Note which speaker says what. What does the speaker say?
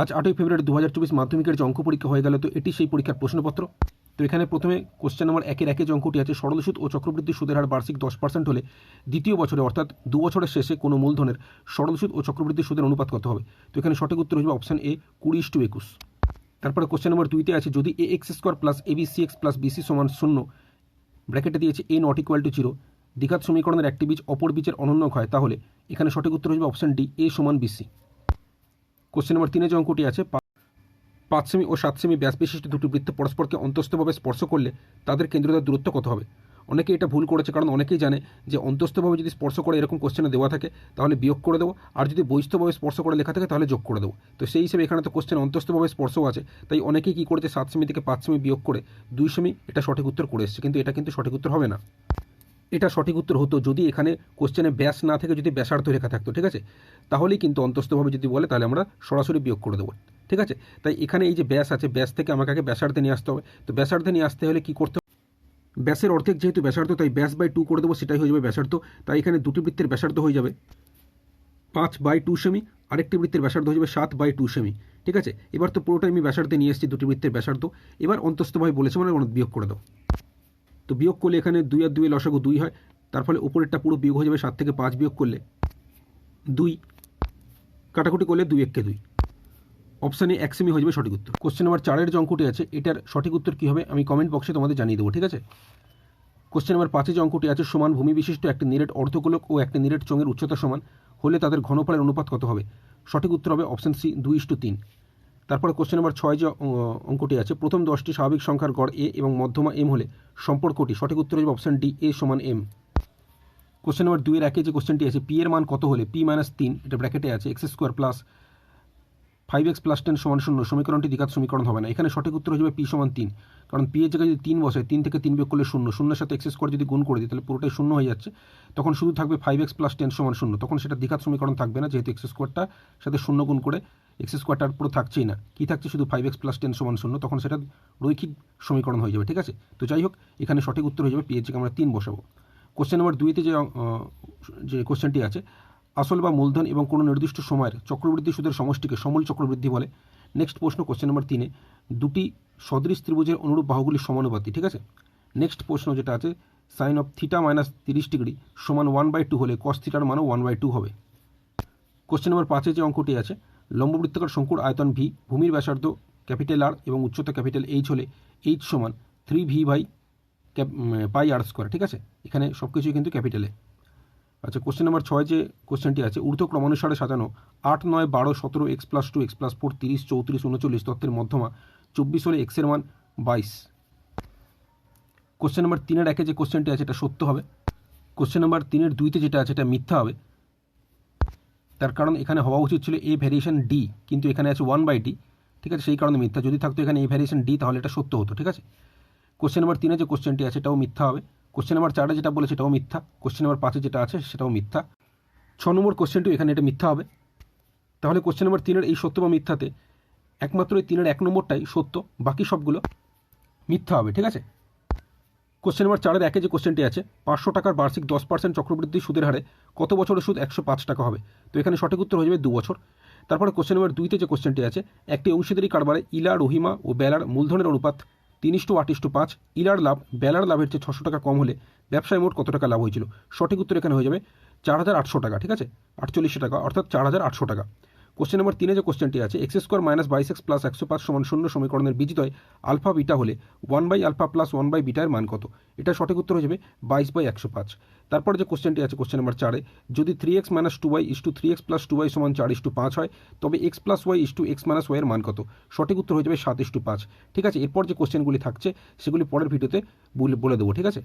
Speaker 1: আজ আটই ফেব্রুয়ারি দু হাজার চব্বিশ মাধ্যমিকের অঙ্ক পরীক্ষা হয়ে গেল, তো এটি সেই পরীক্ষার প্রশ্নপত্র। তো এখানে প্রথমে কোশ্চেন নম্বর একের একে যে অঙ্কটি আছে সরল সুদ ও চক্রবৃদ্ধি সুদের হার বার্ষিক দশ পার্সেন্ট হলে দ্বিতীয় বছরে, অর্থাৎ দু বছরের শেষে কোনো মূলধনের সরল সুদ ও চক্রবৃদ্ধি সুদের অনুপাত কত হবে? তো এখানে সঠিক উত্তর হবে অপশন এ কুড়ি টু একুশ। তারপরে কোশ্চেন নম্বর দুইতে আছে, যদি A X square plus A B C X plus BC সমান শূন্য ব্র্যাকেটে দিয়েছে A not equal to zero দ্বিঘাত সমীকরণের একটি বীজ অপর বীজের অনন্য হয় তাহলে এখানে সঠিক উত্তর হবে অপশন ডি এ সমান বিসি কোশ্চেন নম্বর তিনে যে অঙ্কটি আছে পাঁচ সেমি ও সাত সেমি ব্যাস বিশিষ্ট দুটি বৃত্ত পরস্পরকে অন্তস্থভাবে স্পর্শ করলে তাদের কেন্দ্রতার দূরত্ব কত হবে? অনেকে এটা ভুল করেছে, কারণ অনেকেই জানে যে অন্তস্থভাবে যদি স্পর্শ করে এরকম কোশ্চেনে দেওয়া থাকে, তাহলে বিয়োগ করে দেবো, আর যদি বৈস্থভাবে স্পর্শ করে লেখা থাকে, তাহলে যোগ করে দেবো। তো সেই হিসেবে এখানে তো কোশ্চেন অন্তস্থভাবে স্পর্শ আছে, তাই অনেকেই কী করেছে সাত সেমি থেকে পাঁচ সেমি বিয়োগ করে দুই সেমি এটা সঠিক উত্তর করে এসেছে, কিন্তু এটা কিন্তু সঠিক উত্তর হবে না। এটা সঠিক উত্তর হতো যদি এখানে কোশ্চেনে ব্যাস না থেকে যদি ব্যাসার্ধ রেখা থাকতো, ঠিক আছে? তাহলেই কিন্তু অন্তস্থভাবে যদি বলে, তাহলে আমরা সরাসরি বিয়োগ করে দেবো, ঠিক আছে? তাই এখানে এই যে ব্যাস আছে, ব্যাস থেকে আমাকে আগে ব্যাসার্ধে নিয়ে আসতে হবে। তো ব্যাসার্ধে নিয়ে আসতে হলে কী করতে হবে? ব্যাসের অর্ধেক যেহেতু ব্যাসার্ধ, তাই ব্যাস বাই টু করে দেবো, সেটাই হয়ে যাবে ব্যাসার্ধ। তাই এখানে দুটি বৃত্তের ব্যাসার্ধ হয়ে যাবে। পাঁচ বাই টু সেমি আরেকটি বৃত্তের ব্যাসার্ধ হয়ে যাবে সাত বাই টু সেমি ঠিক আছে? এবার তো পুরোটাই আমি ব্যাসার্ধে নিয়ে এসেছি, দুটি বৃত্তের ব্যাসার্ধ। এবার অন্তস্থভাবে বলেছে মানে বিয়োগ করে দাও তো বিয়োগ করলে এখানে দুই আর দুই লসাগু দুই হয়। তার ফলে উপরেরটা পুরো বিয়োগ হয়ে যাবে সাত থেকে পাঁচ বিয়োগ করলে দুই। কাটাকুটি করলে দুই এককে দুই। অপশানে এক সেমি হয়ে যাবে সঠিক উত্তর। কোশ্চেন নাম্বার চারের যে অঙ্কটি আছে, এটার সঠিক উত্তর কী হবে আমি কমেন্ট বক্সে তোমাদের জানিয়ে দেবো, ঠিক আছে? কোশ্চেন নাম্বার পাঁচে যে অঙ্কটি আছে, সমান ভূমি বিশিষ্ট একটি নিরেট অর্ধগোলক ও একটি নিরেট চোঙের উচ্চতা সমান। হলে তাদের ঘনফলের অনুপাত কত হবে? সঠিক উত্তর হবে অপশান সি দুই ইস্টু তিন। তারপরে কোশ্চেন নাম্বার ছয় যে অঙ্কটি আছে, প্রথম দশটি স্বাভাবিক সংখ্যার গড় এ এবং মধ্যমা এম হলে সম্পর্কটি, সঠিক উত্তর হবে অপশন ডি এ সমান এম কোশ্চেন নাম্বার দুইয়ের একে যে কোশ্চেনটি আছে পি এর মান কত হলে পি মাইনাস তিন, এটা ব্র্যাকেটে আছে X square plus five X plus ten সমান শূন্য, সমীকরণটি দ্বিঘাত সমীকরণ হবে না। এখানে সঠিক উত্তর হয়ে পি সমান তিন, কারণ পি এর জায়গায় যদি তিন বসে তিন থেকে তিন বিয়োগ করলে শূন্য, শূন্যের সাথে এক্স স্কোয়ার যদি গুণ করে দিই, তাহলে পুরোটাই শূন্য হয়ে যাচ্ছে। তখন শুধু থাকবে ফাইভ এক্স প্লাস টেন সমান শূন্য, তখন সেটা দ্বিঘাত সমীকরণ থাকবে না, যেহেতু এক্স স্কোয়ারটা সাথে শূন্য গুণ করে এক্স স্কোয়ারটার পুরো থাকছেই না। কি থাকছে? শুধু ফাইভ এক্স প্লাস টেন সমান শূন্য, তখন সেটা রৈখিক সমীকরণ হয়ে যাবে, ঠিক আছে? তো যাই হোক, এখানে সঠিক উত্তর হয়ে যাবে পি এর জায়গায় আমরা তিন বসাবো। কোশ্চেন নাম্বার দুইতে যে যে কোশ্চেনটি আছে, আসল বা মূলধন এবং কোনো নির্দিষ্ট সময়ের চক্রবৃদ্ধি সুদের সমষ্টিকে সমূল চক্রবৃদ্ধি বলে। নেক্সট প্রশ্ন কোশ্চেন নাম্বার তিনে, দুটি সদৃশ ত্রিভুজের অনুরূপ বাহুগুলির সমানুপাতি ঠিক আছে? নেক্সট প্রশ্ন যেটা আছে সাইন অফ থিটা মাইনাস তিরিশ ডিগ্রি সমান ওয়ান বাই টু হলে কস থিটার মানও ওয়ান বাই টু হবে। কোশ্চেন নাম্বার পাঁচে যে অঙ্কটি আছে লম্ববৃত্তাকার শঙ্কুর আয়তন ভি ভূমির ব্যাসার্ধ ক্যাপিটাল আর এবং উচ্চতা ক্যাপিটাল এইচ হলে এইচ সমান three V by pi R square ঠিক আছে? এখানে সব কিছুই কিন্তু ক্যাপিটালে। আচ্ছা কোশ্চেন নাম্বার ছয় যে কোশ্চেনটি আছে, ঊর্ধ্ব ক্রমানুসারে সাজানো আট, নয়, বারো, সতেরো X plus two X plus four তিরিশ, চৌত্রিশ, উনচল্লিশ তত্ত্বের মধ্যমা চব্বিশ হলে এক্সের মান বাইশ। কোশ্চেন নাম্বার তিনের একে যে কোশ্চেনটি আছে, এটা সত্য হবে। কোশ্চেন নাম্বার তিনের দুইতে যেটা আছে, এটা মিথ্যা হবে। তার কারণ এখানে হওয়া উচিত ছিল এ ভ্যারিয়েশন ডি কিন্তু এখানে আছে ওয়ান বাই ডি ঠিক আছে? সেই কারণে মিথ্যা। যদি থাকতো এখানে এ ভ্যারিয়েশন ডি তাহলে এটা সত্য হতো, ঠিক আছে? কোশ্চেন নাম্বার তিনে যে কোশ্চেনটি আছে, এটাও মিথ্যা হবে। কোশ্চেন নাম্বার চারে যেটা বলে সেটাও মিথ্যা। কোশ্চেন নাম্বার পাঁচে যেটা আছে, সেটাও মিথ্যা। ছ নম্বর কোশ্চেনটিও এখানে এটা মিথ্যা হবে। তাহলে কোশ্চেন নাম্বার তিনের এই সত্য বা মিথ্যাতে একমাত্র এই তিনের এক নম্বরটাই সত্য, বাকি সবগুলো মিথ্যা হবে, ঠিক আছে? কোশ্চেন নাম্বার চারের একে যে কোশ্চেনটি আছে, পাঁচশো টাকার বার্ষিক দশ পার্সেন্ট চক্রবৃদ্ধি সুদের হারে কত বছরের সুদ? একশো পাঁচ টাকা হবে। তো এখানে সঠিক উত্তর হয়ে যাবে দু বছর। তারপরে কোশ্চেন নাম্বার দুইতে যে কোশ্চেনটি আছে, একটি অংশীদারি কারবারে ইলা, রহিমা ও বেলার মূলধনের অনুপাত তিন ইস্টু আট ইস্টু পাঁচ, ইলার লাভ বেলার লাভের চেয়ে ছশো টাকা কম হলে ব্যবসায় মোট কত টাকা লাভ হয়েছিল? সঠিক উত্তর এখানে হয়ে যাবে চার হাজার আটশো টাকা, ঠিক আছে? আটচল্লিশশো টাকা, অর্থাৎ চার হাজার আটশো টাকা। কোশ্চেন নাম্বার তিনে যে কোশ্চেনটি আছে এক্স স্কোয়ার মাইনাস বাইশ এক্স প্লাস একশো পাঁচ সমান শূন্য সমীকরণের বীজদ্বয় আলফা বিটা হলে one by alpha plus one by bitter মান কত? এটা সঠিক উত্তর হয়ে যাবে বাইশ বাই একশো পাঁচ। তারপরে যে কোশ্চেনটি আছে কোশ্চেন নাম্বার চারে, যদি three X minus two Y is to three X plus two Y সমান চার ইস টু পাঁচ হয়, তবে X plus Y is to X minus ওয়াইয়ের মান কত? সঠিক উত্তর হয়ে যাবে সাত ইস টু পাঁচ। ঠিক আছে, এরপর যে কোশ্চেনগুলি থাকছে, সেগুলি পরের ভিডিওতে বলে দেবো, ঠিক আছে?